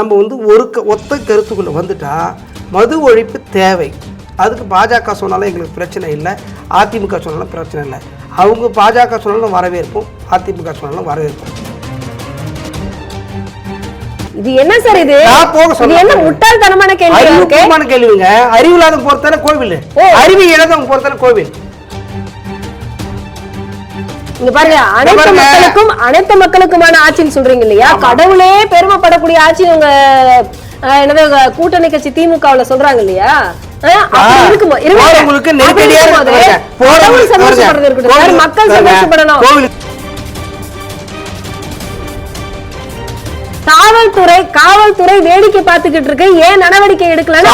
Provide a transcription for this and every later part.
நம்ம வந்து ஒரு க ஒத்த கருத்துக்குள்ளே வந்துட்டா மது ஒழிப்பு தேவை. அதுக்கு பாஜக சொன்னாலும் எங்களுக்கு பிரச்சனை இல்லை. அதிமுக சொன்னாலும் பிரச்சனை இல்லை. அவங்க பாஜக சொன்னாலும் வரவேற்போம் அதிமுக சொன்னாலும் வரவேற்போம். இது என்ன சார் இது? நான் போக சொல்ல என்ன முட்டாள்தனமான கேள்வி இருக்கு? அறிவுபூர்வமான கேள்விங்க. அறிவு இல்லாத பொறுத்தானே கோவில். அறிவு இல்லாதவங்க பொறுத்தானே கோவில். இங்க பாருங்க அனைத்து. மக்களுக்கும் அனைத்து மக்களுக்குமான ஆட்சின்னு சொல்றீங்க இல்லையா கடவுளே பெருமைப்படக்கூடிய ஆட்சி உங்க என்னது கூட்டணி கட்சி திமுகவுல சொல்றாங்க இல்லையா அஹ், அப்படி காவல்துறை காவல்துறை வேடிக்கை பார்த்துக்கிட்டு இருக்கு. ஏன் நடவடிக்கை எடுக்கலன்னு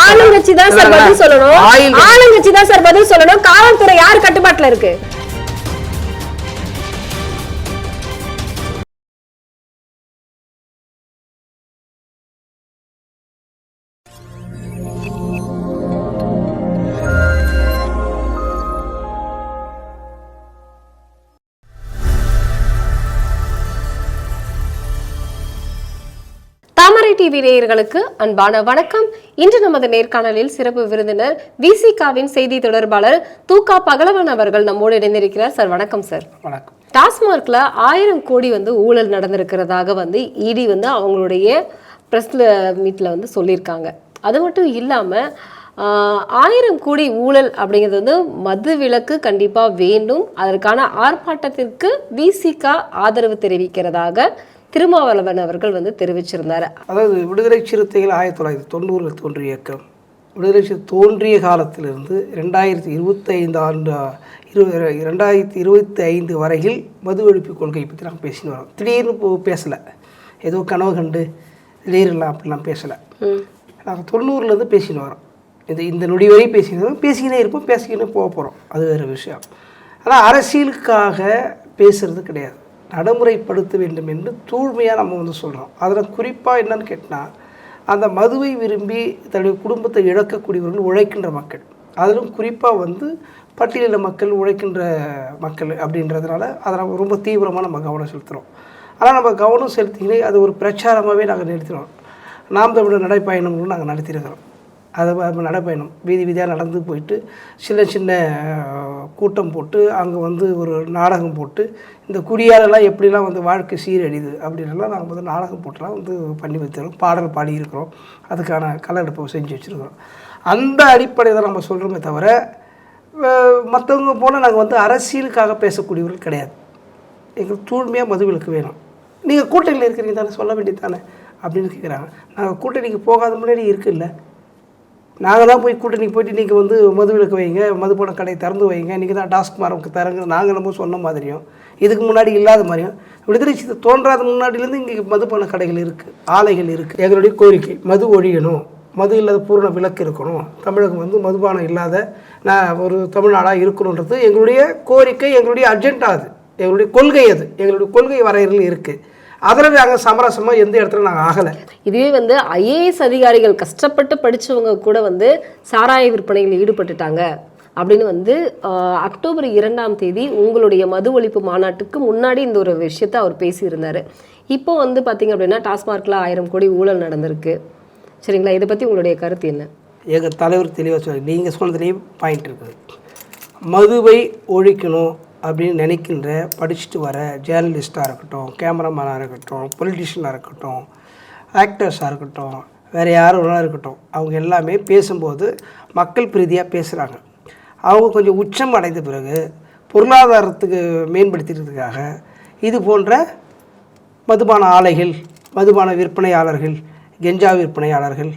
ஆளுங்கட்சி- தான் சார் பதில் சொல்லணும். ஆளுங்கட்சி தான் சார் பதில் சொல்லணும். காவல்துறை யார் கட்டுப்பாட்டுல இருக்கு? டிவி நேயர்களுக்கு அன்பான வணக்கம். இன்று நமது நேர்காணலில் சிறப்பு விருந்தினர் விசிகாவின் செய்தி தொடர்பாளர் தூகா பகலவன் அவர்கள் நம்மோடு இணைந்திருக்கிறார். சார் வணக்கம் சார். வணக்கம். டாஸ்மார்க்ல ஆயிரம் கோடி வந்து ஊழல் நடந்திருக்கிறதாக வந்து இடி வந்து அவங்களுடைய ப்ரெஸ் மீட்ல வந்து சொல்லியிருக்காங்க. அது மட்டும் இல்லாம ஆஹ், ஆயிரம் கோடி ஊழல் அப்படிங்கிறது வந்து மது விலக்கு கண்டிப்பா வேண்டும். அதற்கான ஆர்ப்பாட்டத்திற்கு விசிகா ஆதரவு தெரிவிக்கிறதாக திருமாவளவன் அவர்கள் வந்து தெரிவிச்சிருந்தாரு. அதாவது விடுதலை சிறுத்தைகள் ஆயிரத்தி தொள்ளாயிரத்தி தொண்ணூறில் தோன்றிய இயக்கம். விடுதலை சிறு தோன்றிய காலத்திலிருந்து ரெண்டாயிரத்தி இருபத்தைந்து ஆண்டு இரு ரெண்டாயிரத்தி இருபத்தி ஐந்து வரையில் மது ஒழிப்பு கொள்கை பற்றி நாங்கள் பேசின்னு வரோம் திடீர்னு பேசலை. ஏதோ கனவு கண்டு திடீர்லாம் அப்படிலாம் பேசலை. நாங்கள் தொண்ணூறுலேருந்து பேசின்னு வரோம். இந்த இந்த நொடி வரை பேசின்னு வரோம் பேசிக்கினே இருப்போம் பேசிக்கினே போக போகிறோம் அது வேறு விஷயம். ஆனால் அரசியலுக்காக பேசுறது கிடையாது. நடைமுறைப்படுத்த வேண்டும் என்று தூய்மையாக நம்ம வந்து சொல்கிறோம் அதில் குறிப்பாக என்னன்னு கேட்டால் அந்த மதுவை விரும்பி தன்னுடைய குடும்பத்தை இழக்கக்கூடியவர்கள் உழைக்கின்ற மக்கள். அதிலும் குறிப்பாக வந்து பட்டியலின மக்கள் உழைக்கின்ற மக்கள் அப்படின்றதுனால அதை நம்ம ரொம்ப தீவிரமாக நம்ம கவனம் செலுத்துகிறோம் ஆனால் நம்ம கவனம் செலுத்திக்கினே அது ஒரு பிரச்சாரமாகவே நாங்கள் நிறுத்தினோம் நாம் தமிழர் நடைப்பயணம்னு நாங்கள் நடத்தியிருக்கிறோம். அது நடைப்பயணம். வீதி வீதியாக நடந்து போயிட்டு சின்ன சின்ன கூட்டம் போட்டு அங்கே வந்து ஒரு நாடகம் போட்டு இந்த குடியாலெல்லாம் எப்படிலாம் வந்து வாழ்க்கை சீரழிது அப்படின்லாம் நாங்கள் வந்து நாடகம் போட்டுலாம் வந்து பண்ணி வச்சிருக்கோம் பாடல் பாடியிருக்கிறோம். அதுக்கான கலெடுப்பு செஞ்சு வச்சுருக்கிறோம். அந்த அடிப்படையில் தான் நம்ம சொல்கிறோமே தவிர மற்றவங்க போல் நாங்கள் வந்து அரசியலுக்காக பேசக்கூடியவர்கள் கிடையாது. எங்களுக்கு தூய்மையாக மதுவிலக்கு வேணும். நீங்கள் கூட்டணியில் இருக்கிறீங்க தானே சொல்ல வேண்டியது தானே அப்படின்னு கேட்குறாங்க நாங்கள் கூட்டணிக்கு போகாத முன்னாடி இருக்குல்ல. நாங்கள் தான் போய் கூட்டணிக்கு போயிட்டு நீங்கள் வந்து மதுவிலக்கு வைங்க மதுபான கடை திறந்து வைங்க நீங்கள் தான் டாஸ்க் மாரவுக்கு தரங்க நாங்கள் நம்ம சொன்ன மாதிரியும் இதுக்கு முன்னாடி இல்லாத மாதிரியும் விடுதலை சித்த தோன்றாத முன்னாடியிலேருந்து இங்கே மதுபான கடைகள் இருக்குது ஆலைகள் இருக்குது எங்களுடைய கோரிக்கை மது ஒழியணும் மது இல்லாத பூரண விலக்கு இருக்கணும். தமிழகம் வந்து மதுபானம் இல்லாத நான் ஒரு தமிழ்நாடாக இருக்கணுன்றது எங்களுடைய கோரிக்கை எங்களுடைய அஜெண்டா அது. எங்களுடைய கொள்கை அது. எங்களுடைய கொள்கை வரையறையில் இருக்குது அதில் நாங்கள் சமரசமாக எந்த இடத்துல நாங்கள் ஆகலை. இதுவே வந்து ஐஏஎஸ் அதிகாரிகள் கஷ்டப்பட்டு படிச்சவங்க கூட வந்து சாராய விற்பனையில் ஈடுபட்டுட்டாங்க. அப்படின்னு வந்து அக்டோபர் இரண்டாம் தேதி உங்களுடைய மது ஒழிப்பு மாநாட்டுக்கு முன்னாடி இந்த ஒரு விஷயத்த அவர் பேசியிருந்தாரு. இப்போ வந்து பார்த்தீங்க அப்படின்னா டாஸ்மார்க்ல ஆயிரம் கோடி ஊழல் நடந்திருக்கு. சரிங்களா? இதை பற்றி உங்களுடைய கருத்து என்ன? எங்கள் தலைவர் தெளிவாக சொல்லி நீங்கள் சொன்னதுலேயே பாயிண்ட் இருக்குது மதுவை ஒழிக்கணும். அப்படின்னு நினைக்கின்ற படிச்சுட்டு வர ஜேர்னலிஸ்ட்டாக இருக்கட்டும் கேமராமேனாக இருக்கட்டும் பொலிட்டிஷியனாக இருக்கட்டும் ஆக்டர்ஸாக இருக்கட்டும் வேறு யார் இருக்கட்டும் அவங்க எல்லாமே பேசும்போது மக்கள் பிரீதியாக பேசுகிறாங்க அவங்க கொஞ்சம் உச்சம் அடைந்த பிறகு பொருளாதாரத்துக்கு மேம்படுத்திக்கிறதுக்காக இது போன்ற மதுபான ஆலைகள் மதுபான விற்பனையாளர்கள் கெஞ்சா விற்பனையாளர்கள்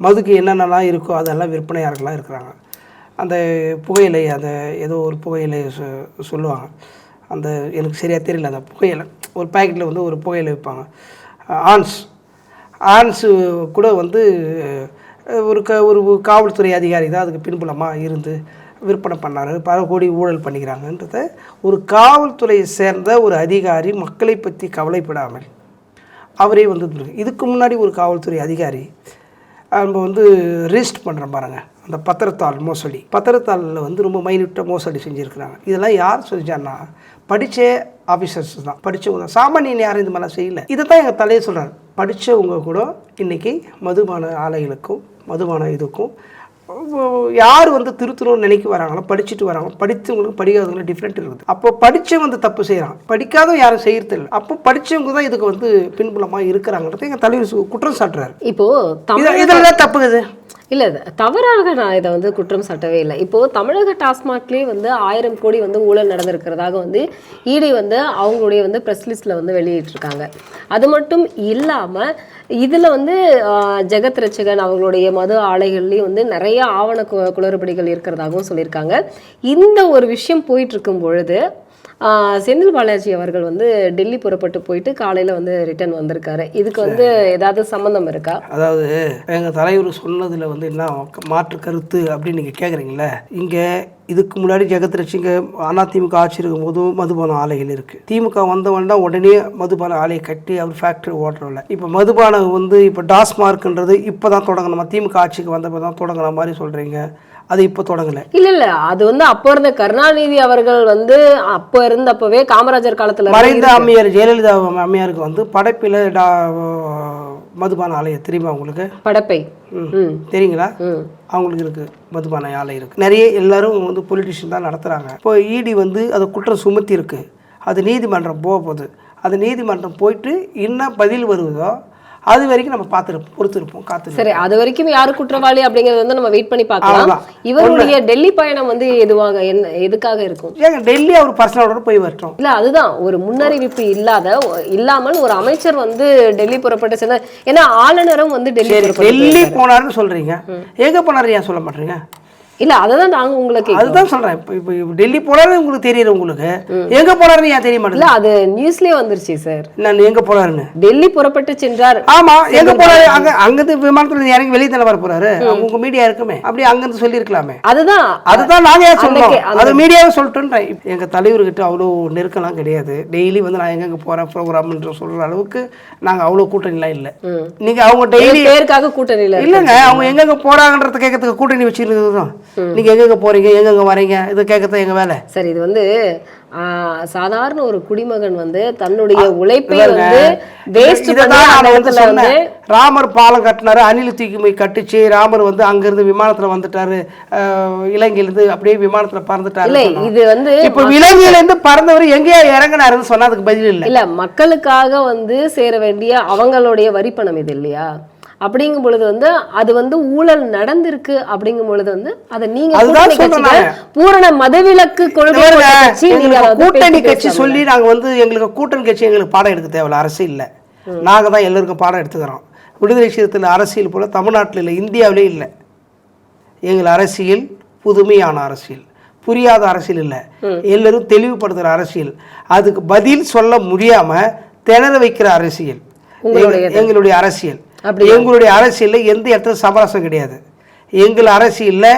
மதுக்கு என்னென்னலாம் இருக்கோ அதெல்லாம் விற்பனையாளர்களாக இருக்கிறாங்க. அந்த புகையிலை அந்த ஏதோ ஒரு புகையிலை சொ- சொல்லுவாங்க. அந்த எனக்கு சரியாக தெரியல அந்த புகையிலை. ஒரு பாக்கெட்டில் வந்து ஒரு புகையிலை விற்பாங்க. ஆன்ஸ். ஆன்ஸு கூட வந்து ஒரு க ஒரு காவல்துறை அதிகாரி தான் அதுக்கு பின்புலமாக இருந்து விற்பனை பண்ணாரு. பல கோடி ஊழல் பண்ணிக்கிறாங்கன்றத ஒரு காவல்துறையை சேர்ந்த ஒரு அதிகாரி மக்களை பற்றி கவலைப்படாமல் அவரே வந்து இதுக்கு முன்னாடி ஒரு காவல்துறை அதிகாரி நம்ம வந்து ரிஜிஸ்ட் பண்ணுறோம் பாருங்க. அந்த பத்திரத்தாள் மோசடி. பத்திரத்தாளில் வந்து ரொம்ப மைன்யூட்டாக மோசடி செஞ்சுருக்கிறாங்க. இதெல்லாம் யார் செஞ்சான்னா படித்த ஆஃபீஸர்ஸ் தான். படித்தவங்க தான். சாமானியன் யாரும் இந்த மாதிரிலாம் செய்யல. இதை தான் எங்கள் தலையை சொல்கிறார் படித்தவங்க கூட இன்றைக்கி மதுபான ஆலைகளுக்கும் மதுபான இதுக்கும் யார் வந்து திருத்தணும்னு நினைக்க வராங்களோ படிச்சுட்டு வராங்களோ படித்தவங்களுக்கு படிக்காதவங்களுக்கு டிஃப்ரெண்ட் இருக்குது. அப்போ படித்தவங்க வந்து தப்பு செய்கிறான் படிக்காதவங்க யாரும் செய்யறது இல்லை அப்போ படித்தவங்க தான் இதுக்கு வந்து பின்புலமாக இருக்கிறாங்கிறது எங்கள் தலைவர் குற்றம் சாட்டுறாரு. இப்போ தமிழ் இது இதில் தான் தப்புக்குது இல்ல இது தவறாக நான் இதை வந்து குற்றம் சாட்டவே இல்லை. இப்போ தமிழக டாஸ்மாக்லேயே வந்து ஆயிரம் கோடி வந்து ஊழல் நடந்திருக்கிறதாக வந்து இடி வந்து அவங்களுடைய வந்து ப்ரெஸ் லிஸ்ட்ல வந்து வெளியிட்டிருக்காங்க. அது மட்டும் இல்லாம இதில் வந்து ஜெகத் ரட்சகன் அவங்களுடைய மது ஆலைகள்லேயும் வந்து நிறைய ஆவண கு- குளறுபடிகள் இருக்கிறதாகவும் சொல்லியிருக்காங்க. இந்த ஒரு விஷயம் போயிட்டு இருக்கும் பொழுது செந்தில் பாலாஜி அவர்கள் வந்து டெல்லி புறப்பட்டு போயிட்டு காலையில வந்து ரிட்டர்ன் வந்திருக்காரு. இதுக்கு வந்து ஏதாவது சம்மந்தம் இருக்கா? அதாவது எங்கள் தலைவர் சொன்னதில் வந்து என்ன மாற்று கருத்து அப்படின்னு நீங்கள் கேட்குறீங்களே இங்கே இதுக்கு முன்னாடி ஜெகத் ரட்சிங்க அதிமுக ஆட்சி இருக்கும் போதும் மதுபான ஆலைகள் இருக்குது திமுக வந்தவன் தான் உடனே மதுபான ஆலையை கட்டி அவர் ஃபேக்ட்ரி ஓட்டுறல இப்போ மதுபானம் வந்து இப்போ டாஸ்மார்க்ன்றது இப்போ தான் தொடங்கணுமா? திமுக ஆட்சிக்கு வந்தப்போ தான் தொடங்கின மாதிரி சொல்கிறீங்க அது இப்போ தொடங்கலை. இல்ல இல்ல. அது வந்து அப்போ இருந்த கருணாநிதி அவர்கள் வந்து அப்போ இருந்தப்பவே காமராஜர் காலத்துல இருந்து மறைந்த அம்மையார் ஜெயலலிதா அம்மையாருக்கு வந்து படைப்பில் மதுபான ஆலையை தெரியுமா உங்களுக்கு? படப்பை. ம். ம். தெரியுங்களா? ம். அவங்களுக்கு இருக்குது மதுபான ஆலை இருக்குது நிறைய எல்லாரும் வந்து பொலிட்டிஷியன் தான் நடத்துகிறாங்க இப்போ இடி வந்து அது குற்றம் சுமத்தி இருக்கு அது நீதிமன்றம் போக போகுது. அது நீதிமன்றம் போயிட்டு என்ன பதில் வருவதோ அது வரைக்கும் நம்ம பார்த்துருப்போம் பொறுத்திருப்போம் காத்திருப்போம். சரி அது வரைக்கும் யாரு குற்றவாளி அப்படிங்கறது வந்து நம்ம வெயிட் பண்ணி பார்க்கலாம். இவருடைய டெல்லி பயணம் வந்து எதுவாக என்ன எதுக்காக இருக்கும்? ஏங்க டெல்லி அவர் பர்சனலோட போய் வரட்டும். இல்ல அதுதான். ஒரு முன்னறிவிப்பு இல்லாத இல்லாமல் ஒரு அமைச்சர் வந்து டெல்லி புறப்பட்டு சென்ற ஏன்னா ஆளுநரும் வந்து டெல்லி டெல்லி போனாருன்னு சொல்கிறீங்க எங்கே போனாரு ஏன் சொல்ல மாட்டீங்க? இல்ல அததான் நாங்க உங்களுக்கு அதுதான் சொல்கிறேன் இப்போ இப்போ டெல்லி போனாரு உங்களுக்கு தெரியுது உங்களுக்கு. எங்கே போனாருன்னு ஏன் தெரிய மாட்டேங்குது? இல்ல அது நியூஸ்லயே வந்துருச்சு சார் நான் எங்கே போனாருன்னு? டெல்லி புறப்பட்டு சென்றார். ஆமா எங்க போறாரு அங்க அங்கிருந்து விமானத்துல இறங்கி வெளியே தானே வர போறாரு உங்க மீடியா இருக்குமே. அப்படியே அங்கிருந்து சொல்லியிருக்கலாமே. அதுதான். அதுதான் நாங்க ஏன் அந்த- அது மீடியாவே சொல்லிட்டுன்றேன். இப்ப எங்க தலைவர்கிட்ட அவ்வளோ நெருக்கம்லாம் கிடையாது. டெய்லி வந்து நான் எங்கெங்க போறேன் ப்ரோக்ராம்ன்ற சொல்ற அளவுக்கு நாங்க அவ்வளோ கூட்டணிலாம் இல்லை. ம். நீங்க அவங்க டெய்லி பேருக்காக கூட்டணியில இல்லைங்க அவங்க எங்கெங்க போறாங்கன்றத கேட்கறதுக்கு கூட்டணி வச்சிருந்தது தான் நீங்க எங்கெங்க போறீங்க எங்கெங்க வரீங்க இதை கேட்கறது எங்க வேலை. சரி இது வந்து சாதாரண ஒரு குடிமகன் வந்து தன்னுடைய உழைப்பை வந்து வேஸ்ட் வந்து. ராமர் பாலம் கட்டினாரு அணில் தூக்கி கட்டுச்சு ராமர் வந்து அங்கிருந்து விமானத்துல வந்துட்டாரு இலங்கையிலிருந்து அப்படியே விமானத்துல பறந்துட்டாரு. இது வந்து இப்ப இலங்கையில இருந்து பறந்தவர் எங்கேயா இறங்கினாருன்னு சொன்னா அதுக்கு பதில் இல்ல. இல்ல மக்களுக்காக வந்து சேர வேண்டிய அவங்களுடைய வரிப்பணம் இது இல்லையா? அப்படிங்கும் பொழுது வந்து அது வந்து ஊழல் நடந்திருக்கு அப்படிங்கும் பொழுது வந்து அதை நீங்க பூரண மதவிலக்கு கொள்கை கூட்டணி கட்சி. சொல்லி நாங்க வந்து எங்களுக்கு கூட்டணி கட்சி எங்களுக்கு பாடம் எடுக்க தேவையில்ல அரசியல் இல்ல. நாங்க தான் எல்லாருக்கும் பாடம் எடுத்துக்கிறோம். விடுதலை சிறுத்தையில் அரசியல் போல தமிழ்நாட்டில் இல்லை இந்தியாவிலே இல்லை. எங்கள் அரசியல் புதுமையான அரசியல். புரியாத அரசியல் இல்லை. எல்லாரும் தெளிவுபடுத்துகிற அரசியல். அதுக்கு பதில் சொல்ல முடியாம திணற வைக்கிற அரசியல். எங்க- எங்களுடைய அரசியல். எங்களுடைய அரசியலில் எந்த இடத்துல சமரசம் கிடையாது. எங்கள் அரசியலில்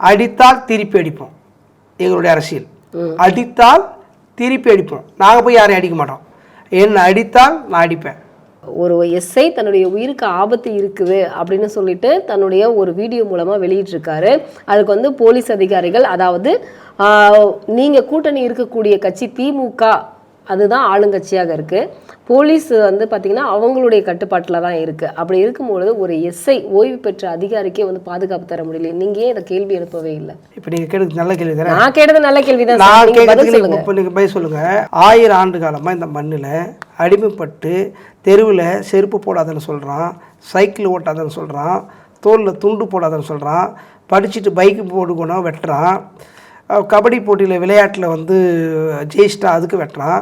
அடித்தால் திருப்பி அடிப்போம். எங்களுடைய அரசியல். அடித்தால் திருப்பி அடிப்போம். நாங்கள் போய் யாரையும் அடிக்க மாட்டோம். என்னை அடித்தால் நான் அடிப்பேன். ஒரு எஸ்ஐ தன்னுடைய உயிருக்கு ஆபத்து இருக்குது அப்படின்னு சொல்லிட்டு தன்னுடைய ஒரு வீடியோ மூலமா வெளியிட்டிருக்காரு. அதுக்கு வந்து போலீஸ் அதிகாரிகள் அதாவது ஆஹ், நீங்க கூட்டணி இருக்கக்கூடிய கட்சி திமுக அதுதான் ஆளுங்கட்சியாக இருக்கு. போலீஸ் வந்து பாத்தீங்கன்னா அவங்களுடைய கட்டுப்பாட்டில் தான் இருக்கு. அப்படி இருக்கும்பொழுது ஒரு எஸ்ஐ ஓய்வு பெற்ற அதிகாரிக்கே வந்து பாதுகாப்பு தர முடியல நீங்க ஏன் இதை கேள்வி எழுப்பவே இல்லை? இப்போ நீங்கள் கேட்டது நல்ல கேள்வி தானே நான் கேட்டது நல்ல கேள்விதான் சார். நான் கேட்கறதுக்கு நீங்கள் பதில் சொல்லுங்க. ஆயிரம் ஆண்டு காலமாக இந்த மண்ணில் அடிமைப்பட்டு தெருவில் செருப்பு போடாதன்னு சொல்கிறான் சைக்கிள் ஓட்டாதன்னு சொல்கிறான் தோலில் துண்டு போடாதன்னு சொல்கிறான் படிச்சுட்டு பைக்கு போட்டுக்கணும் வெட்டுறான் கபடி போட்டியில் விளையாட்டில் வந்து ஜெயிச்சிட்டா அதுக்கு வெட்டுறான்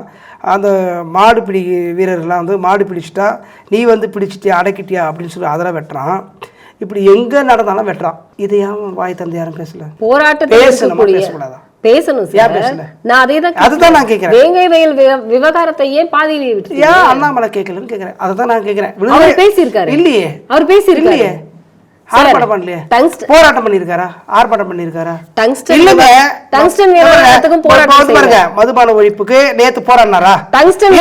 அந்த மாடு பிடி வீரர்லாம் வந்து மாடு பிடிச்சிட்டா நீ வந்து பிடிச்சிட்டியா அடக்கிட்டியா அப்படின்னு சொல்லி அதெல்லாம் வெட்டுறான் இப்படி எங்கே நடந்தாலும் வெட்டுறான் இதை ஏன் வாய் தந்து யாரும் பேசல. போராட்டத்தில் பேசணுமா பேசக்கூடாதா? பேசணும்? நான் அதே தான் அதுதான் நான் கேட்குறேன். வேங்கை வயல் விவகாரத்தை ஏன் பாதியிலே விட்டு ஏன் அண்ணாமலை கேட்கலன்னு கேட்குறேன். அதை தான் நான் கேட்குறேன். அவர் பேசியிருக்காரு. இல்லையே. அவர் பேசியிருக்காரு. ஆர்ப்பாட்டம் பண்ணலையே. டங்ஸ்டன் போராட்டம் பண்ணியிருக்காரா? ஆர்ப்பாட்டம் பண்ணியிருக்காரா? டங்ஸ்டன் இல்லங்க. டங்ஸ்டன் போராட்டம் பாருங்க மதுபான ஒழிப்புக்கு நேத்து போராடினாரா? டங்ஸ்டன்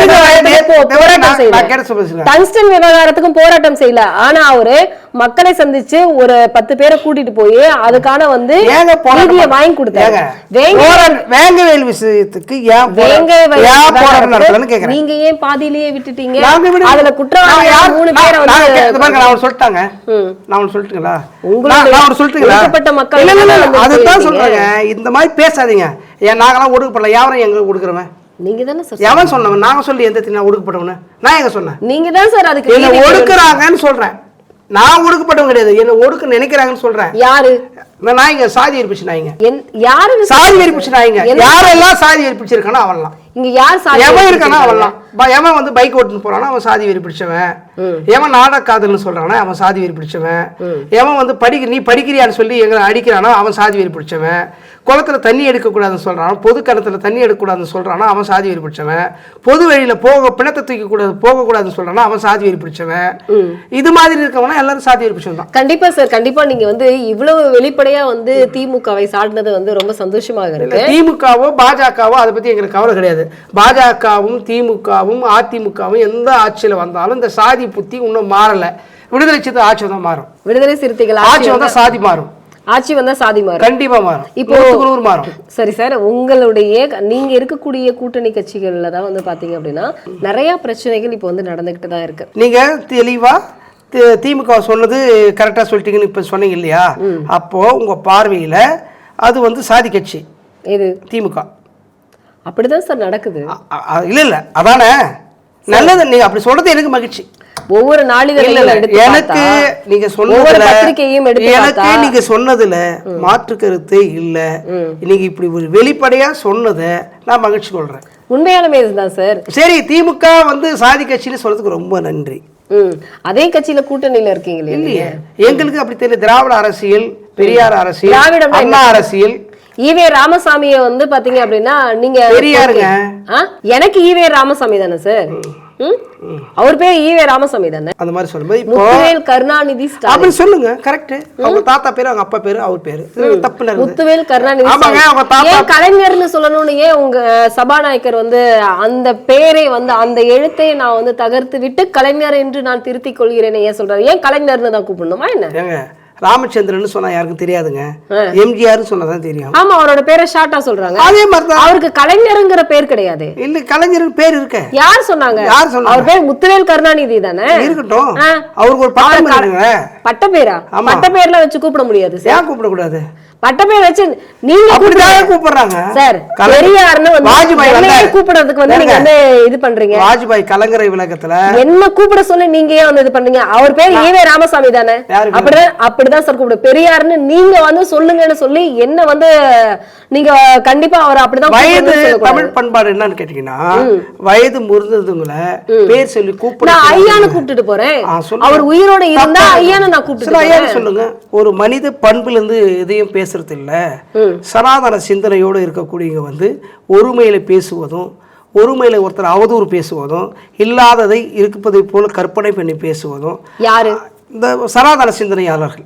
போராட்டம் செய்யல. டங்ஸ்டன் விவகாரத்துக்கும் போராட்டம் செய்யல. ஆனா அவரு மக்களை சந்திச்சு ஒரு பத்து பேரை கூட்டிட்டு போய் அதுக்கான வந்து நீதியை வாங்கி கொடுத்தாங்க வேங்க வேங்கவேல் விஷயத்துக்கு ஏன் வேங்க நீங்க ஏன் பாதியிலேயே விட்டுட்டீங்க? அதுல யார்- மூணு பேரை வந்து நான் சொல்லிட்டாங்க. நான் ஒண்ணு சொல்லட்டுங்களா? உங்களுடைய நான் சொல்லட்டுங்களா? மக்கள் அதுதான். சொல்றேங்க. இந்த மாதிரி பேசாதீங்க. ஏன் நாங்களாம் ஒடுக்கப்படல. யாரும் எங்க ஒடுக்குறவன் நீங்க தானே சார் எவன் சொன்னவன்? நாங்க சொல்லி எந்த ஒடுக்கப்பட்டவனு? நான் எங்க சொன்னேன்? நீங்க தான் சார் அதுக்கு. ஒடுக்குறாங்கன்னு சொல்றேன். நான் ஒடுக்கப்பட்டவன் கிடையாது. என்ன ஒடுக்க நினைக்கிறாங்கன்னு சொல்றேன். யாரு? நான் நாய்ங்க சாதி வெறிப்பிச்சு நாய்ங்க யாரு சாதி வெறிப்பிச்சு நாய்ங்க யாரெல்லாம் சாதி வெறிப்பிச்சிருக்கானோ அவன்லாம். இங்க யார் சாதி எவன் இருக்கானா? அவன்லாம். எவன் வந்து பைக் ஓட்டுன்னு போறானா அவன் சாதி வெறி பிடிச்சவன் எவன் நாடக காதல்னு சொல்றானா அவன் சாதி வெறி பிடிச்சவன் எவன் வந்து படிக்க நீ படிக்கிறியான்னு சொல்லி எங்களை அடிக்கிறானோ அவன் சாதி வெறி பிடிச்சவன் குளத்துல தண்ணி எடுக்கக்கூடாதுன்னு சொல்றானோ. பொது கிணத்துல தண்ணி எடுக்கக்கூடாதுன்னு சொல்றானோ. அவன் சாதி வெறி பிடிச்சவன். பொது வழியில போக பிணத்தை தூக்க கூடாது போகக்கூடாதுன்னு சொல்றானோ அவன் சாதி வெறி பிடிச்சவன். இது மாதிரி இருக்கவனா எல்லாரும் சாதி வெறி பிடிச்சவன் தான். கண்டிப்பா சார் கண்டிப்பா நீங்க வந்து இவ்வளவு வெளிப்படையா வந்து திமுகவை சாடினது வந்து ரொம்ப சந்தோஷமாக இருக்கு. திமுகவோ பாஜகவோ அதை பத்தி எங்களுக்கு கவலை கிடையாது. பாஜகவும் திமுகவும் அதிமுகவும் எந்த ஆட்சியில வந்தாலும் இந்த சாதி புத்தி இன்னும் மாறல. விடுதலை சித்த ஆட்சி தான் மாறும். விடுதலை சிறுத்தைகள் ஆட்சி ஆட்சி வந்தா சாதி மாறும். ஆட்சி வந்தா சாதி மாறும். கண்டிப்பா மாறும். இப்போ- நூறு மாறும். சரி சார் உங்களுடைய நீங்க இருக்கக்கூடிய கூட்டணி கட்சிகள்ல தான் வந்து பாத்தீங்க அப்படின்னா நிறைய பிரச்சனைகள் இப்போ வந்து நடந்துகிட்டு தான் இருக்கு. நீங்க தெளிவா திமுக சொன்னது கரெக்டா சொல்லிட்டீங்கன்னு இப்ப சொன்னீங்க இல்லையா? அப்போ உங்க பார்வையில அது வந்து சாதி கட்சி. இது திமுக. அப்படிதான் சார் நடக்குது. இல்ல இல்ல. அதானே? நல்லது நீங்க அப்படி சொல்றது எனக்கு மகிழ்ச்சி. ஒவ்வொரு. எடுத்து எனக்கு நீங்க சொன்னதுல எனக்கு நீங்க சொன்னதுல மாற்று கருத்தே இல்ல. நீங்க இப்படி ஒரு வெளிப்படையா சொன்னதை நான் மகிழ்ச்சி கொள்றேன் உண்மையாலுமே இதுதான் சார். சரி திமுக வந்து சாதி கட்சின்னு சொல்றதுக்கு ரொம்ப நன்றி. அதே கட்சியில கூட்டணியில இருக்கீங்க இல்லையா. எங்களுக்கு அப்படி தெரியல. திராவிட அரசியல் பெரியார் அரசியல் திராவிடம்னா அண்ணா அரசியல். ஈவே ராமசாமியை வந்து பாத்தீங்க அப்படின்னா நீங்க பெரியாருங்க? எனக்கு ஈவே ராமசாமி தானே சார்? அவர் பேர் ஈவே ராமசாமி தானே? அந்த மாதிரி சொல்லும்போது முத்துவேல் கருணாநிதி அப்படி சொல்லுங்க கரெக்ட் அவங்க தாத்தா பேரு அவங்க அப்பா பேரு அவர் பேரு. இது தப்பு நடக்குது முத்துவேல் கருணாநிதி ஆமாங்க. அவங்க தாத்தா- கலைஞர்னு சொல்லணும்னு ஏன் உங்க சபாநாயகர் வந்து அந்த பேரை வந்து அந்த எழுத்தை நான் வந்து தகர்த்து விட்டு கலைஞர் என்று நான் திருத்திக் கொள்கிறேன் ஏன் சொல்றாரு? ஏன் கலைஞர்னு தான் கூப்பிடணுமா என்ன? ராமச்சந்திரன் சொன்னா யாருக்கும் தெரியாதுங்க. எம்ஜிஆர்னு சொன்னதான் தெரியும். ஆமா அவரோட பேரை ஷார்ட்டா சொல்றாங்க. அதே மாதிரி தான் அவருக்கு கலைஞருங்கிற பேர் கிடையாது. இல்ல கலைஞருக்கு பேர் இருக்க. யார் சொன்னாங்க? யார் சொன்னாங்க? அவர் பேர் முத்துவேல் கருணாநிதி தானே? இருக்கட்டும். அவருக்கு ஒரு பட்டம் பட்ட பேரா. பட்ட பேர்ல வச்சு கூப்பிட முடியாது சார். ஏன் கூப்பிடக்கூடாது? பட்ட பேர் வச்சு நீங்க கூப்பிடுறாங்க? சார் பெரியார்னு வந்து வாஜ்பாய். கூப்பிடுறதுக்கு வந்து நீங்க வந்து இது பண்றீங்க. வாஜ்பாய் கலங்கரை விளக்கத்துல என்ன கூப்பிட சொல்லி நீங்க ஏன் வந்து இது பண்றீங்க? அவர் பேர் ஈவே ராமசாமி தானே? யாருக்கு? அப்படிதான் சார் கூப்பிடு. பெரியார்னு நீங்க வந்து சொல்லுங்கன்னு சொல்லி என்ன வந்து நீங்க கண்டிப்பா அவர் அப்படிதான் வயது. தமிழ் பண்பாடு என்னன்னு கேட்டீங்கன்னா வயது முறிந்ததுங்களை பேர் சொல்லி கூப்பிட நான் ஐயான்னு கூப்பிட்டுட்டு போறேன். அவர் உயிரோட இருந்தா ஐயான்னு நான் சரி, கூப்பிட்டுட்டு ஐயான்னு சொல்லுங்க. ஒரு மனித பண்புல இருந்து எதையும் பேசுறது இல்ல சனாதன சிந்தனையோடு இருக்கக்கூடியவங்க வந்து ஒருமையில பேசுவதும் ஒருமையில ஒருத்தர் அவதூறு பேசுவதும் இல்லாததை இருப்பதை போல கற்பனை பண்ணி பேசுவதும். யாரு? இந்த சனாதன சிந்தனையாளர்கள்.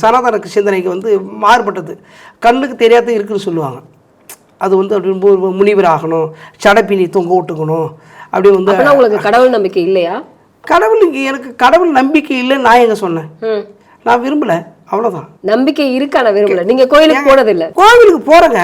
சனாதன சிந்தனைக்கு வந்து மாறுபட்டது. கண்ணுக்கு தெரியாத இருக்குன்னு சொல்லுவாங்க. அது வந்து அப்படி முனிவர் ஆகணும் சடப்பினி தொங்க விட்டுக்கணும் அப்படி வந்து உங்களுக்கு கடவுள் நம்பிக்கை இல்லையா? கடவுள் இங்க எனக்கு கடவுள் நம்பிக்கை இல்லைன்னு நான் எங்க சொன்னேன். நான் விரும்பல. அவ்வளவுதான். நம்பிக்கை இருக்கா நான் விரும்பல. நீங்க கோயிலுக்கு போனது இல்ல கோவிலுக்கு போறேங்க.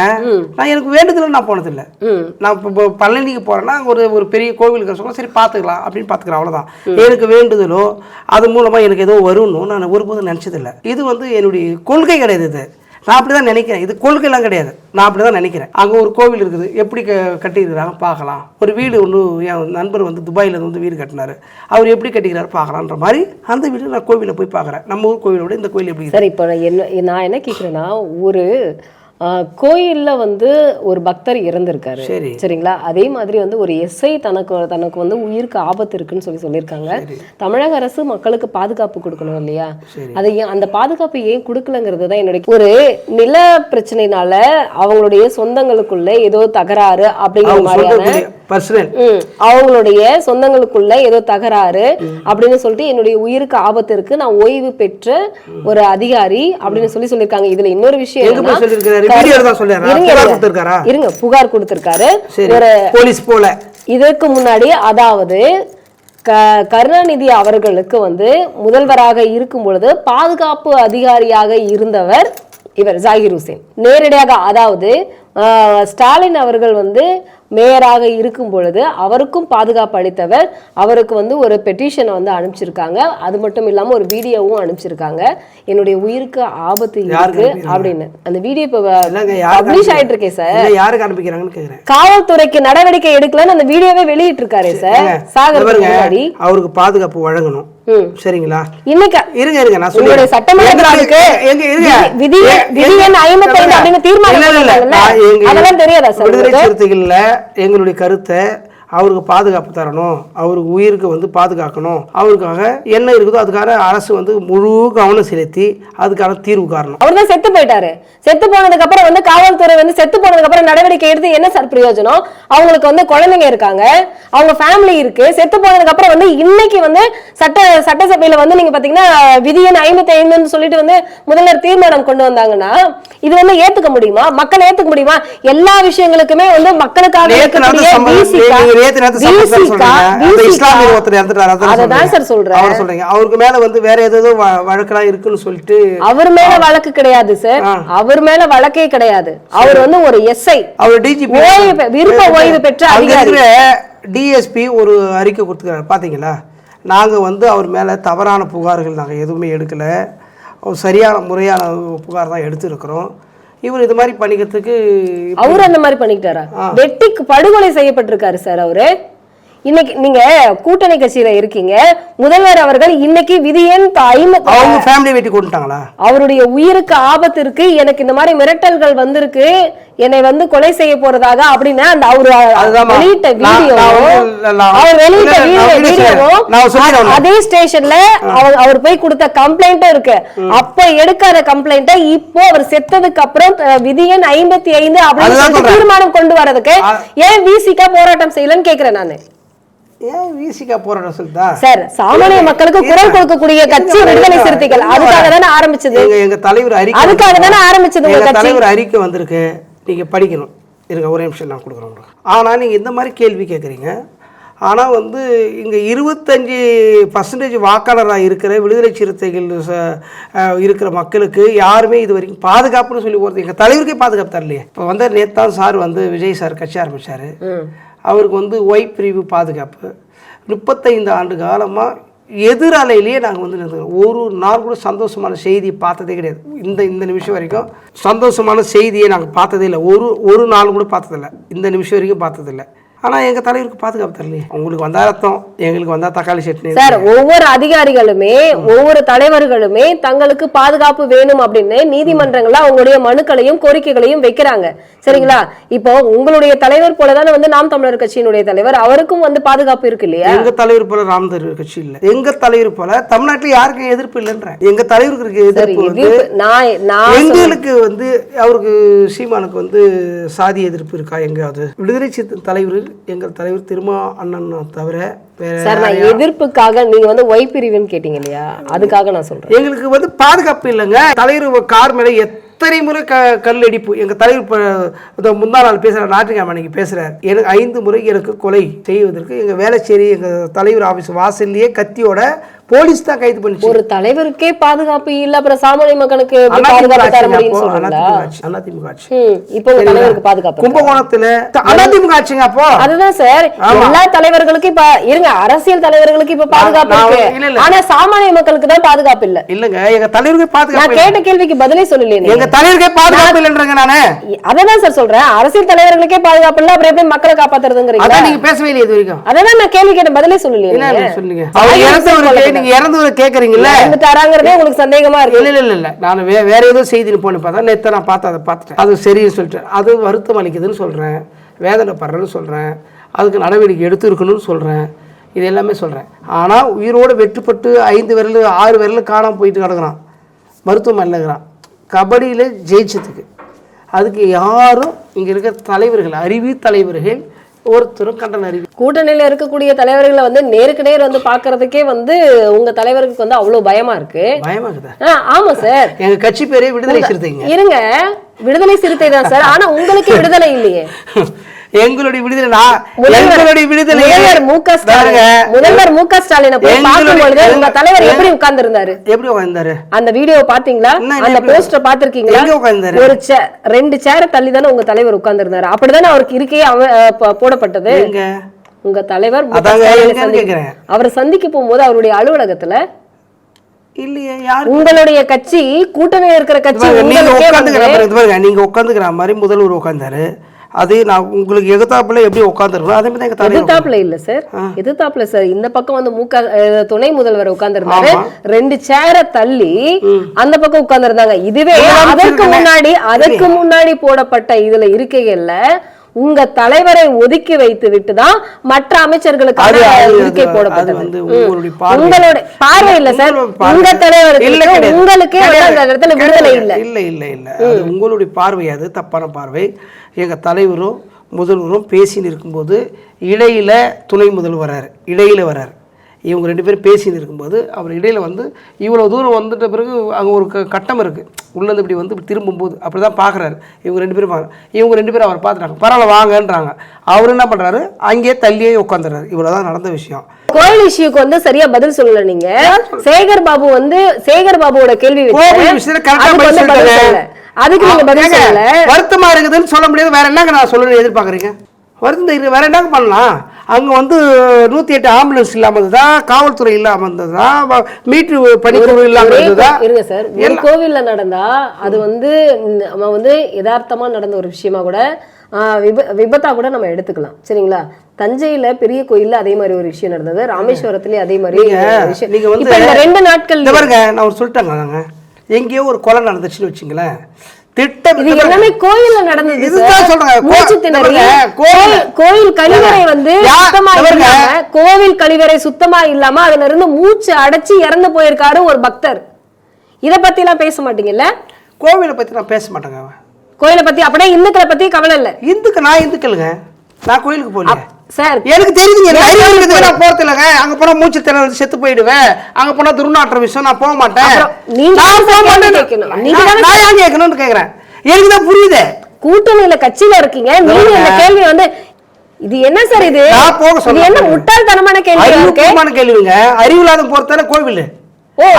நான் எனக்கு வேண்டுதல நான் போனதில்லை. ம். நான் இப்போ பழனிக்கு போறேன்னா ஒரு ஒரு பெரிய கோவிலுக்கு சொல்ல சரி பார்த்துக்கலாம் அப்படின்னு பார்த்துக்கிறேன் அவ்வளவுதான். எனக்கு வேண்டுதலோ அது மூலமா எனக்கு ஏதோ வரும்னு நான் ஒருபோதும் நினைச்சதில்லை. இது வந்து என்னுடைய கொள்கை கிடையாது இது. நான் அப்படி தான் நினைக்கிறேன். இது கொள்கைலாம் கிடையாது. நான் அப்படி தான் நினைக்கிறேன். அங்கே ஒரு கோவில் இருக்குது. எப்படி க கட்டியிருக்கிறாங்க? பார்க்கலாம். ஒரு வீடு ஒன்று என் நண்பர் வந்து துபாயில் வந்து வீடு கட்டினார். அவர் எப்படி கட்டிக்கிறாரு பார்க்கலான்ற மாதிரி அந்த வீடு நான் கோவிலில் போய் பார்க்குறேன். நம்ம ஊர் கோவிலோட இந்த கோயில் எப்படி சரி இப்போ என்ன நான் என்ன கேட்குறேன்னா ஒரு கோயில்ல வந்து ஒரு பக்தர் இறந்திருக்காரு. சரி. சரிங்களா? அதே மாதிரி வந்து ஒரு எஸ்ஐ தனக்கு தனக்கு வந்து உயிருக்கு ஆபத்து இருக்குன்னு சொல்லி சொல்லியிருக்காங்க. தமிழக அரசு மக்களுக்கு பாதுகாப்பு கொடுக்கணும் இல்லையா? அதை அந்த பாதுகாப்பு ஏன் கொடுக்கலங்கிறது தான் என்னுடைய ஒரு நில பிரச்சனைனால அவங்களுடைய சொந்தங்களுக்குள்ள ஏதோ தகராறு அப்படிங்கிற மாதிரியான அவங்களுடைய சொந்தங்களுக்குள்ள ஏதோ தகராறு அப்படின்னு சொல்லிட்டு என்னுடைய உயிருக்கு ஆபத்து இருக்கு நான் ஓய்வு பெற்ற ஒரு அதிகாரி அப்படின்னு சொல்லி சொல்லியிருக்காங்க. இதுல இன்னொரு விஷயம் இருங்க, புகார். கொடுத்துருக்காரா? இருங்க புகார் கொடுத்திருக்காரு. சரி ஒரு போலீஸ் போல. இதற்கு முன்னாடி அதாவது கருணாநிதி அவர்களுக்கு வந்து முதல்வராக இருக்கும் பொழுது பாதுகாப்பு அதிகாரியாக இருந்தவர் இவர் ஜாகிர் ஹுசேன். நேரடியாக அதாவது ஸ்டாலின் அவர்கள் வந்து மேயராக இருக்கும் பொழுது அவருக்கும் பாதுகாப்பு அளித்தவர். அவருக்கு வந்து ஒரு பெட்டிஷனை வந்து அனுப்பிச்சிருக்காங்க. அது மட்டும் இல்லாம ஒரு வீடியோவும் அனுப்பிச்சிருக்காங்க. என்னுடைய உயிருக்கு ஆபத்து இருக்கு அப்படின்னு. அந்த வீடியோ இப்போ பப்ளிஷ் ஆயிட்டு இருக்கே சார். யாருக்கு அனுப்பிக்கிறாங்கன்னு காவல்துறைக்கு நடவடிக்கை எடுக்கலன்னு அந்த வீடியோவே வெளியிட்டு இருக்காரு சார். முன்னாடி. அவருக்கு பாதுகாப்பு வழங்கணும். சரிங்களா? இன்னைக்கு இருங்க இருங்க நான் சொல்லிடுறேன். சட்டமன்றத்துக்கு எங்க- இருங்க. விதி விதி எண் ஐம்பத்தைந்து இல்ல, அப்படின்னு தீர்மானம் இல்ல, இல்ல, அதெல்லாம் தெரியாதா சார் விடுதலை? சிறுத்தைகள்ல எங்களுடைய கருத்தை அவருக்கு பாதுகாப்பு தரணும். அவருக்கு உயிருக்கு வந்து பாதுகாக்கணும். அவருக்காக என்ன இருக்குதோ அதுக்கான அரசு வந்து முழு கவனம் செலுத்தி அதுக்கான தீர்வு காரணம். அவர் தான் செத்து போயிட்டாரு. செத்து போனதுக்கு அப்புறம் வந்து காவல்துறை வந்து செத்து போனதுக்கு அப்புறம் நடவடிக்கை எடுத்து என்ன சார் பிரயோஜனம்? அவங்களுக்கு வந்து குழந்தைங்க இருக்காங்க. அவங்க ஃபேமிலி இருக்கு. செத்து போனதுக்கு அப்புறம் வந்து இன்னைக்கு வந்து சட்ட சட்டசபையில வந்து நீங்க பாத்தீங்கன்னா விதி எண் ஐம்பத்தி ஐந்துன்னு சொல்லிட்டு வந்து முதல்வர் தீர்மானம் கொண்டு வந்தாங்கன்னா இது வந்து ஏத்துக்க முடியுமா? மக்கள் ஏத்துக்க முடியுமா? எல்லா விஷயங்களுக்குமே வந்து மக்களுக்காக நேத்து அந்த இஸ்லாமிய ஒருத்தர் இறந்துட்டாரு அதான் சார் சொல்றேன். அவர் சொல்றீங்க. அவருக்கு மேல வந்து வேற ஏதோ வழக்கெல்லாம் இருக்குன்னு சொல்லிட்டு அவர் மேல வழக்கு கிடையாது சார். அவர் மேல வழக்கே கிடையாது. அவர் வந்து ஒரு எஸ்ஐ. அவர் டிஜிபி விருப்ப ஓய்வு பெற்ற அதிகாரி. டிஎஸ்பி ஒரு அறிக்கை கொடுத்துருக்காரு. பாத்தீங்களா? நாங்க வந்து அவர் மேல தவறான புகார்கள் நாங்க எதுவுமே எடுக்கல. சரியான முறையான புகார் தான் எடுத்திருக்கிறோம். இவர் இது மாதிரி பண்ணிக்கிறதுக்கு அவரு அந்த மாதிரி பண்ணிக்கிட்டாரா? வெட்டி படுகொலை செய்யப்பட்டிருக்காரு சார் அவரு. இன்னைக்கு நீங்க கூட்டணி கட்சியில இருக்கீங்க. முதல்வர் அவர்கள் இன்னைக்கு விதி எண் அவங்க ஃபேமிலி வெட்டி கொண்டுட்டாங்களா அவருடைய உயிருக்கு ஆபத்து இருக்கு. எனக்கு இந்த மாதிரி மிரட்டல்கள் வந்திருக்கு. என்னை வந்து கொலை செய்ய போறதாக அப்படின்னு அந்த அவரு. வெளியிட்ட நான்- வீடியோ நான் வந்து- நான் அவர் வெளியிட்ட இல்ல, நான் வீடியோ finish வீடியோவும் நான் சொல்லிடுறேன். அதே ஸ்டேஷன்ல அவர் அவர் போய் கொடுத்த கம்ப்ளைண்ட்டும் இருக்கு. அப்ப எடுக்காத கம்ப்ளைண்ட இப்போ அவர் செத்ததுக்கு அப்புறம் அஹ், விதி எண் ஐம்பத்தி ஐந்து அப்படின்னு. தீர்மானம் கொண்டு வரதுக்கு ஏன் விசிகா போராட்டம் செய்யலன்னு கேக்குறேன் நானு. ஏன் விசிகா போராட்டம் சொல்லுதா சார் சாமானிய மக்களுக்கு குரல் கொடுக்கக்கூடிய கட்சி விடுதலை சிறுத்தைகள். அதுக்காக தானே ஆரம்பிச்சது. எங்க எங்க தலைவர் அறிக்கை அதுக்காக தானே. ஆரம்பிச்சது தலைவர் அறிக்கை வந்திருக்கு. நீங்க படிக்கணும். இருங்க ஒரே நிமிஷம் நான் கொடுக்குறேன் உங்களுக்கு. ஆனா நீங்க இந்த மாதிரி கேள்வி கேட்குறீங்க ஆனா வந்து இங்க இருபத்தஞ்சி பர்சன்டேஜ் வாக்காளராக இருக்கிற விடுதலை சிறுத்தைகள் இருக்கிற மக்களுக்கு யாருமே இது வரைக்கும் பாதுகாப்புன்னு சொல்லி போகிறது எங்கள் தலைவருக்கே பாதுகாப்பு தரலையே. இப்போ வந்து நேத்தான் சார் வந்து விஜய் சார் கட்சி ஆரம்பிச்சாரு. அவருக்கு வந்து ஒய் பிரிவு பாதுகாப்பு. முப்பத்தைந்து ஆண்டு காலமாக எதிராலையிலேயே நாங்கள் வந்து நிறுத்துக்கிறோம் ஒரு நாள் கூட சந்தோஷமான செய்தியை பார்த்ததே கிடையாது. இந்த இந்த நிமிஷம் வரைக்கும் சந்தோஷமான செய்தியை நாங்கள் பார்த்ததே இல்லை. ஒரு ஒரு நாள் கூட பார்த்ததில்ல. இந்த நிமிஷம் வரைக்கும் பார்த்ததில்ல. ஆனால் எங்கள் தலைவருக்கு பாதுகாப்பு தரலையே உங்களுக்கு வந்தா ரத்தம் எங்களுக்கு வந்தால் தக்காளி சட்னி. சார் ஒவ்வொரு அதிகாரிகளுமே ஒவ்வொரு தலைவர்களுமே தங்களுக்கு பாதுகாப்பு வேணும் அப்படின்னு நீதிமன்றங்கள்ல அவங்களுடைய மனுக்களையும் கோரிக்கைகளையும் வைக்கிறாங்க. சரிங்களா? இப்போ உங்களுடைய தலைவர் போலதானே வந்து நாம் தமிழர் கட்சியினுடைய தலைவர் அவருக்கும் வந்து பாதுகாப்பு இருக்கு இல்லையா? எங்க தலைவர் போல ராமதர் கட்சி இல்லை. எங்க தலைவர் போல தமிழ்நாட்டுல யாருக்கும் எதிர்ப்பு இல்லைன்ற எங்க தலைவருக்கு இருக்க எதிர்ப்பு வந்து நான் நான் எங்களுக்கு வந்து அவருக்கு சீமானுக்கு வந்து சாதி எதிர்ப்பு இருக்கா எங்கேயாவது விடுதலை தலைவர் எங்கள் தலைவர் திருமா அண்ணன் தவிர வேற சார் நான் எதிர்ப்புக்காக நீங்க வந்து ஒய் பிரிவுன்னு கேட்டீங்க இல்லையா? அதுக்காக நான் சொல்றேன். எங்களுக்கு வந்து பாதுகாப்பு இல்லைங்க. தலைவர் கார் மேல எத்தனை முறை க கல் அடிப்பு எங்க தலைவர் இப்போ முந்தா நாள் பேசுகிற ஞாயிற்றுக்கிழமை அன்னைக்கு பேசுறார். எனக்கு ஐந்து முறை எனக்கு கொலை செய்வதற்கு எங்க வேலைச்சேரி எங்க தலைவர் ஆபீஸ் வாசல்லையே கத்தியோட போலீஸ் தான் கைது பண்ணிச்சு. ஒரு தலைவருக்கே பாதுகாப்பு இல்ல அப்புறம் சாமானிய மக்களுக்கு அதிமுக பாதுகாப்பு ஆட்சி. இப்போ தலைவருக்கு? கும்பகோணத்துல அதிமுக ஆட்சிங்க அப்போ. அதுதான் சார். எல்லா தலைவர்களுக்கும் இப்ப இருங்க அரசியல் தலைவர்களுக்கு இப்ப பாதுகாப்பு இருக்கு. ஆனா சாமானிய மக்களுக்கு தான் பாதுகாப்பு இல்ல. இல்லங்க எங்க தலைவருக்கு நான் பாதுகாப்பு கேட்ட கேள்விக்கு பதிலே சொல்லலையே. எங்க தலைவருக்கே பாதுகாப்பு இல்லைன்றங்க நானு. அததான் சார் சொல்றேன். அரசியல் தலைவர்களுக்கே பாதுகாப்பு இல்ல அப்புறம் எப்படி மக்களை காப்பாத்துறதுங்கிறீங்களா? அதான் நீங்க பேசவே இல்லையே இது வரைக்கும். அதான் நான் கேள்வி கேட்ட பதிலே சொல்லலையே. சொல்லுங்க. நீங்க இறந்து கேக்குறீங்கல்ல? இறந்துட்டாராங்கிறதே உங்களுக்கு சந்தேகமா இருக்கு. இல்ல இல்ல இல்ல நான் வே வேற ஏதோ செய்தின்னு போன பார்த்தா நேற்று நான் பார்த்தேன் அதை பார்த்துட்டேன். அது சரின்னு சொல்லிட்டு அது வருத்தம் அளிக்குதுன்னு சொல்றேன். வேதனைப்படுறேன்னு சொல்றேன். அதுக்கு நடவடிக்கை எடுத்துருக்கணும்னு சொல்றேன். இது எல்லாமே சொல்றேன். ஆனா உயிரோடு வெட்டுப்பட்டு ஐந்து விரல் ஆறு விரல் காணாம போயிட்டு கிடக்குறான். மருத்துவமனையில் இருக்கிறான். கபடியில் ஜெயிச்சதுக்கு. அதுக்கு யாரும் இங்கே இருக்கிற தலைவர்கள் அறிவி தலைவர்கள் ஒருத்தரும் கண்டன அறிவி கூட்டணியில இருக்கக்கூடிய தலைவர்களை வந்து நேருக்கு நேர் வந்து பாக்குறதுக்கே வந்து உங்க தலைவருக்கு வந்து அவ்வளவு பயமா இருக்கு. ஆ, ஆமா சார். எங்க கட்சி பேரே விடுதலை சிறுத்தைங்க. இருங்க. விடுதலை சிறுத்தை தான் சார். ஆனா உங்களுக்கு விடுதலை இல்லையே. எங்களுடைய விடுதலை நான் எங்களுடைய விடுதலை முதல்வர் மு க ஸ்டாலின். முதல்வர் மு க ஸ்டாலினை போய் எங்களுடைய- பார்க்கும்பொழுது உங்க தலைவர் எப்படி உட்கார்ந்து இருந்தாரு எப்படி உட்காந்தாரு அந்த வீடியோ பாத்தீங்களா அந்த போஸ்டர் பாத்திருக்கீங்களா உட்கார்ந்தாரு? ஒரு ரெண்டு சேர தள்ளி தானே உங்க தலைவர் உட்கார்ந்து இருந்தாரு அப்படிதானே அவருக்கு ப- போடப்பட்டது? உங்க தலைவர். அவரை சந்திக்க போகும்போது அவருடைய அலுவலகத்துல உங்களுடைய கட்சி கூட்டணியில் இருக்கிற கட்சி நீங்க உட்காந்துக்கிற மாதிரி முதல்வர் உட்காந்தாரு அது நான் உங்களுக்கு எகத்தாப்புல எப்படி உட்காந்துருக்கணும் அதே மாதிரி தான் எதிர்த்தாப்புல இல்ல சார். எதிர்த்தாப்புல சார். இந்த பக்கம் வந்து முக அஹ், துணை முதல்வர் உட்கார்ந்திருந்தாரு. ரெண்டு சேர தள்ளி அந்த பக்கம் உட்கார்ந்திருந்தாங்க. இதுவே அதற்கு முன்னாடி அதற்கு முன்னாடி போடப்பட்ட இதுல இருக்கைகள்ல உங்க தலைவரை ஒதுக்கி வைத்து விட்டு தான் மற்ற அது- இருக்கை போடப்பட்டது. உங்களுடைய பார்வை. இல்ல சார். உங்க தலைவருக்கு. உங்களுக்கே அந்த. இடத்துல விடுதலை இல்ல இல்ல இல்ல இல்ல அது உங்களுடைய பார்வை அது தப்பான பார்வை எங்க தலைவரும் முதல்வரும் பேசின்னு இருக்கும்போது இடையில துணை முதல்வர் வராரு இடையில வராரு இவங்க ரெண்டு பேரும் பேசின்னு இருக்கும்போது அவர் இடையில வந்து இவ்வளோ தூரம் வந்துட்ட பிறகு அங்கே ஒரு கட்டம் இருக்கு. உள்ளேருந்து இப்படி வந்து இப்படி திரும்பும்போது அப்படி தான் பார்க்குறாரு இவங்க ரெண்டு பேரும் பார்க்குறாங்க இவங்க ரெண்டு பேரும் அவர் பார்த்துட்டாங்க. பரவாயில்ல வாங்கன்றாங்க. அவர் என்ன பண்ணுறாரு அங்கேயே தள்ளியே உட்காந்துறாரு இவ்வளோ தான் நடந்த விஷயம். கோயில் இஷ்யூக்கு வந்து சரியா பதில் சொல்லல நீங்க. சேகர் பாபு வந்து சேகர் பாபுவோட கேள்வி அதுக்கு நீங்க பதில் வருத்தமா இருக்குதுன்னு சொல்ல முடியாது. வேற என்னங்க நான் சொல்லணும்னு எதிர்பார்க்குறீங்க? இருக்கு வேற என்னங்க பண்ணலாம்? அங்க வந்து நூத்தி எட்டு ஆம்புலன்ஸ் இல்லாம இருந்ததா காவல்துறை இல்லாம இருந்ததா வ- மீட்ரு பணிக்குழு இல்லாம ஒரே இருந்ததா? கோ- இருங்க சார். ஒரு கோவில்ல நடந்தா அது வந்து நம்ம வந்து யதார்த்தமா நடந்த ஒரு விஷயமா கூட விப- விபத்தா கூட நம்ம எடுத்துக்கலாம். சரிங்களா? தஞ்சையில பெரிய கோயில்ல அதே மாதிரி ஒரு விஷயம் நடந்தது. ராமேஸ்வரத்துலயும் அதே மாதிரி நீங்க வந்து ரெண்டு நாட்கள் பாருங்க நான் சொல்லிட்டாங்க எங்கேயோ ஒரு கொலை நடந்துச்சுன்னு வச்சுங்களேன். திட்டம் இது எல்லாமே கோயில்ல நடந்தது இதுதான். சொல்றேன். கோயில் கழிவறை வந்து சுத்தமா. இல்லாம கோவில் கழிவறை சுத்தமா இல்லாம அதுல இருந்து மூச்சு அடைச்சு இறந்து போயிருக்காரு ஒரு பக்தர். இத பத்தி எல்லாம் பேச மாட்டீங்கல்ல? கோவிலை பத்தி நான் பேச மாட்டேங்க. கோயிலை பத்தி அப்படியே இந்துக்களை பத்தி கவலை இல்ல. இந்துக்கு நான் இந்துக்களுங்க. நான் கோயிலுக்கு போகல சார் எனக்கு தெரியுதுங்க இருக்குது நான் போறது இல்லைங்க. அங்க போனா மூச்சு திணறல் செத்து போயிடுவேன். அங்க போனா துர்நாற்ற விஷயம் நான் போக மாட்டேன். நான் போக. நீங்க நான் ஏன் கேட்கணும்னு கேக்குறேன்? எனக்கு தான் புரியுது. கூட்டணியில கட்சியில இருக்கீங்க. நீங்க இந்த கேள்வி வந்து இது என்ன சார் இது? நான் போக சொல்ல என்ன முட்டாள்தனமான கேள்வி அறிவுபூர்வமான கேள்விங்க. அறிவு இல்லாத பொறுத்தானே கோவில்.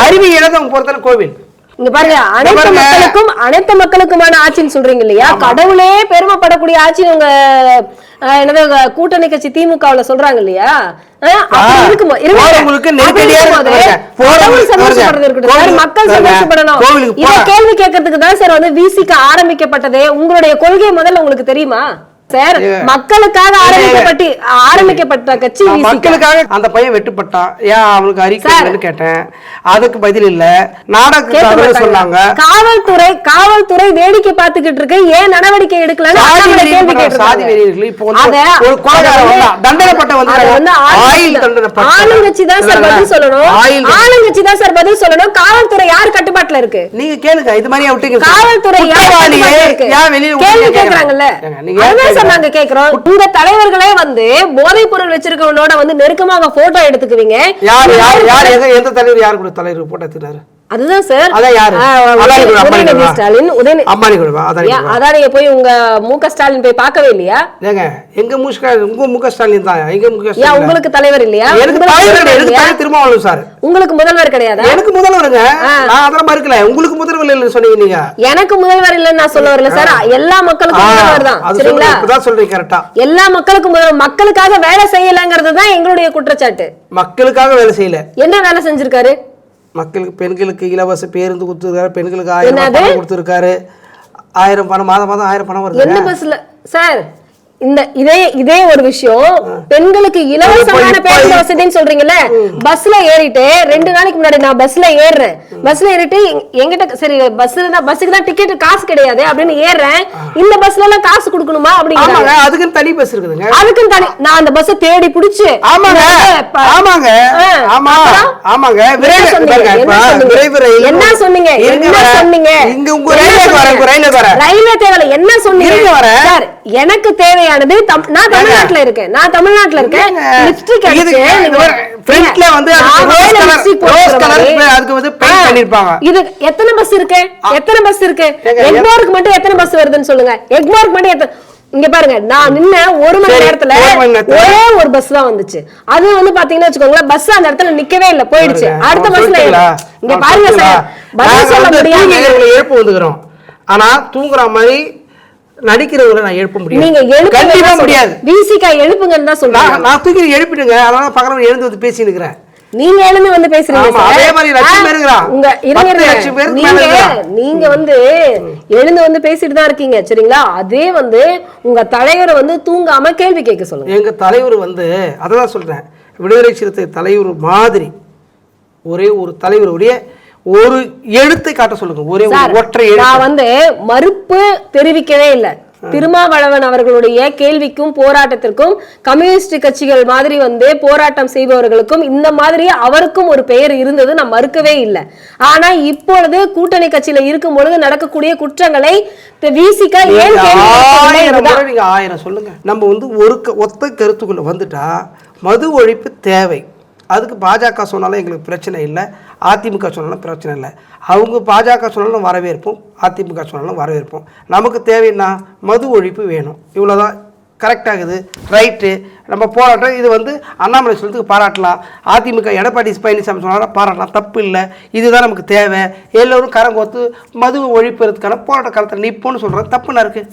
அறிவு இழந்தவங்க பொறுத்தானே கோவில். இங்க பாருங்க அனைத்து. மக்களுக்கும் அனைத்து மக்களுக்குமான ஆட்சின்னு சொல்றீங்க இல்லையா கடவுளே பெருமைப்படக்கூடிய ஆட்சி உங்க என்னது கூட்டணி கட்சி திமுகவுல சொல்றாங்க இல்லையா மக்கள் கேள்வி கேட்கறதுக்கு தான் சார் வந்து விசிக ஆரம்பிக்கப்பட்டதே. உங்களுடைய கொள்கை முதல்ல உங்களுக்கு தெரியுமா? சார். மக்களுக்காக ஆரம்பிக்கப்பட்டு ஆரம்பிக்கப்பட்ட கட்சி விசிக மக்களுக்காக அந்த பையன் வெட்டுப்பட்டான் ஏன் அவனுக்கு அறிக்கை இல்லைன்னு கேட்டேன். அதுக்கு பதில் இல்ல. மாட்டாங்க. சொன்னாங்க. காவல்துறை காவல்துறை வேடிக்கை பார்த்துக்கிட்டு இருக்கு. ஏன் நடவடிக்கை எடுக்கலன்னு சாதி. வெறியர்கள் இப்போ ஒரு. தண்டனைப்பட்ட வந்து ஆளுங்கட்சி தண்டனைப்பட்ட. தான். ஆளுங்கட்சி தான் சார் பதில் சொல்லணும். ஆளுங்கட்சி தான் சார் பதில் சொல்லணும். காவல்துறை யார் கட்டுப்பாட்டுல இருக்கு? நீங்க கேளுங்க. இது மாதிரி விட்டீங்க காவல்துறை யார் வெளியில கேள்வி கேக்குறாங்கல்ல நீங்க சார்? நாங்க கேக்குறோம். உங்க தலைவர்களே வந்து போதைப் பொருள் வச்சிருக்கவனோட வந்து நெருக்கமாக போட்டோ எடுத்துக்குவீங்க. யார் யார் யார் எந்த தலைவர் யார் கூட தலைவர் போட்டோ எடுத்துனாரு அதுதான் சார். உதயநிதி ஸ்டாலின் உதயநிதி அம்பானி போய் உங்க மு க ஸ்டாலின் போய் பார்க்கவே இல்லையா? ஏங்க எங்க முக உங்க முக ஸ்டாலின் தான். எங்க முக ஏன் ஸ்டாலின் உங்களுக்கு தலைவர் இல்லையா? எனக்கு தலைவர் முதல்வர் எனக்கு இல்லையா? தலைவர் திருமாவளவன் சார். உங்களுக்கு முதல்வர் கிடையாதா? எனக்கு முதல்வருங்க. நான் அதெல்லாம் மறுக்கல உங்களுக்கு முதல்வர் இல்லைன்னு சொன்னீங்க நீங்க. எனக்கு முதல்வர் இல்லைன்னு நான் சொல்ல வரல சார். எல்லா மக்களுக்கும் முதல்வர் தான். சரிங்களா? இப்பதான் சொல்றீங்க கரெக்டா எல்லா மக்களுக்கும் முதல்வர். மக்களுக்காக வேலை செய்யலங்கிறது தான் எங்களுடைய குற்றச்சாட்டு. மக்களுக்காக வேலை செய்யல. என்ன வேலை செஞ்சிருக்காரு? மக்களுக்கு பெண்களுக்கு இலவச பேருந்து கொடுத்துருக்காரு பெண்களுக்கு ஆயிரம் கொடுத்துருக்காரு. ஆயிரம் பணம் மாதம் மாதம் ஆயிரம் பணம் வருது சார் இந்த இதே இதே ஒரு விஷயம் பெண்களுக்கு இலவசமான பேருந்து வசதின்னு சொல்றீங்கல்ல பஸ்ல ஏறிட்டு ரெண்டு நாளைக்கு முன்னாடி நான் பஸ்ல ஏறுறேன். பஸ்ல ஏறிட்டு எங்க- எங்கிட்ட சரி பஸ்ல தான் பஸ்ஸுக்கு தான் டிக்கெட் காசு கிடையாது அப்படின்னு ஏறுறேன். இந்த பஸ்ல எல்லாம் காசு கொடுக்கணுமா ஆமாங்க அதுக்குன்னு தனி பஸ் இருக்குதுங்க. அதுக்கும் தனி நான் அந்த பஸ் தேடி புடிச்சு ஆமாங்க ஆமாங்க ஆமா? ஆமாங்க என்ன சொன்னீங்க? என்ன சொன்னீங்க? இங்க உங்க வரேன். ரயில்வே தேவையில்ல. என்ன சொன்னீங்க? எனக்கு தேவையானது நான் தமிழ்நாட்டுல இருக்கேன். நான் தமிழ்நாட்டுல இருக்கேன். லிப்ஸ்டிக் ஃப்ரண்ட்ல வந்து அதுக்கு வந்து பெயிண்ட் பண்ணிருப்பாங்க. இது எத்தனை பஸ் இருக்கு? எத்தனை பஸ் இருக்கு? எக்மோருக்கு மட்டும் எத்தனை பஸ் வருதுன்னு சொல்லுங்க. எக்மோருக்கு மட்டும் எத்தனை இங்க பாருங்க நான் நின்ன ஒரு மணி நேரத்துல ஒரு. ஒரே பஸ் தான் வந்துச்சு. அது வந்து பாத்தீங்கன்னா வச்சுக்கோங்களேன் பஸ் அந்த இடத்துல நிக்கவே இல்ல போயிடுச்சு. அடுத்த பஸ்ல? இங்க பாருங்க? சார் பதில் சொல்ல முடியாது. ஆனா தூங்குற மாதிரி நடிக்கிறவங்களை நான் எழுப்ப முடியாது. நீங்க கண்டிப்பா முடியாது. விசிகா எழுப்புங்கன்னு தான் சொல்றாங்க நான் தூக்கி எழுப்பிடுங்க. அதனால பக்கத்துல எழுந்து வந்து பேசிட்டு இருக்கிறேன் நீங்க எழுந்து வந்து பேசுறீங்க. அதே மாதிரி லட்சம். உங்க இருங்க நீங்க. நீங்க வந்து எழுந்து வந்து பேசிட்டு தான் இருக்கீங்க சரிங்களா? அதே வந்து உங்க தலைவரை வந்து தூங்காம கேள்வி கேட்க சொல்லுங்க. எங்க தலைவர் வந்து அததான் சொல்றேன். விடுதலை சிறுத்தை தலைவர் மாதிரி ஒரே ஒரு தலைவருடைய ஒரு எழுத்தை காட்ட சொல்லுங்க. ஒரே ஒற்றை நான் வந்து மறுப்பு தெரிவிக்கவே இல்லை. திருமாவளவன் அவர்களுடைய கேள்விக்கும் போராட்டத்திற்கும் கம்யூனிஸ்ட் கட்சிகள் மாதிரி வந்து போராட்டம் செய்பவர்களுக்கும் இந்த மாதிரி அவருக்கும் ஒரு பெயர் இருந்தது நான் மறுக்கவே இல்லை. ஆனா இப்பொழுது கூட்டணி கட்சியில இருக்கும் பொழுது நடக்கக்கூடிய குற்றங்களை விசிக ஏன் ஆயிரம் சொல்லுங்க. நம்ம வந்து ஒரு ஒத்த கருத்துக்குள்ள வந்துட்டா மது ஒழிப்பு தேவை. அதுக்கு பாஜக சொன்னாலும் எங்களுக்கு பிரச்சனை இல்லை. அதிமுக சொன்னாலும் பிரச்சனை இல்லை. அவங்க பாஜக சொன்னாலும் வரவேற்போம். அதிமுக சொன்னாலும் வரவேற்போம். நமக்கு தேவைன்னா மது ஒழிப்பு வேணும். இவ்வளோதான் கரெக்டாகுது ரைட்டு நம்ம போராட்டம் இது வந்து அண்ணாமலை சொல்றதுக்கு பாராட்டலாம். அதிமுக எடப்பாடி பழனிசாமி சொன்னாலும் பாராட்டலாம். தப்பு இல்லை. இதுதான் நமக்கு தேவை. எல்லோரும் கரங்கோத்து மது ஒழிப்புறதுக்கான போராட்ட காலத்தில் நிற்போன்னு சொல்கிறது தப்புனா இருக்குது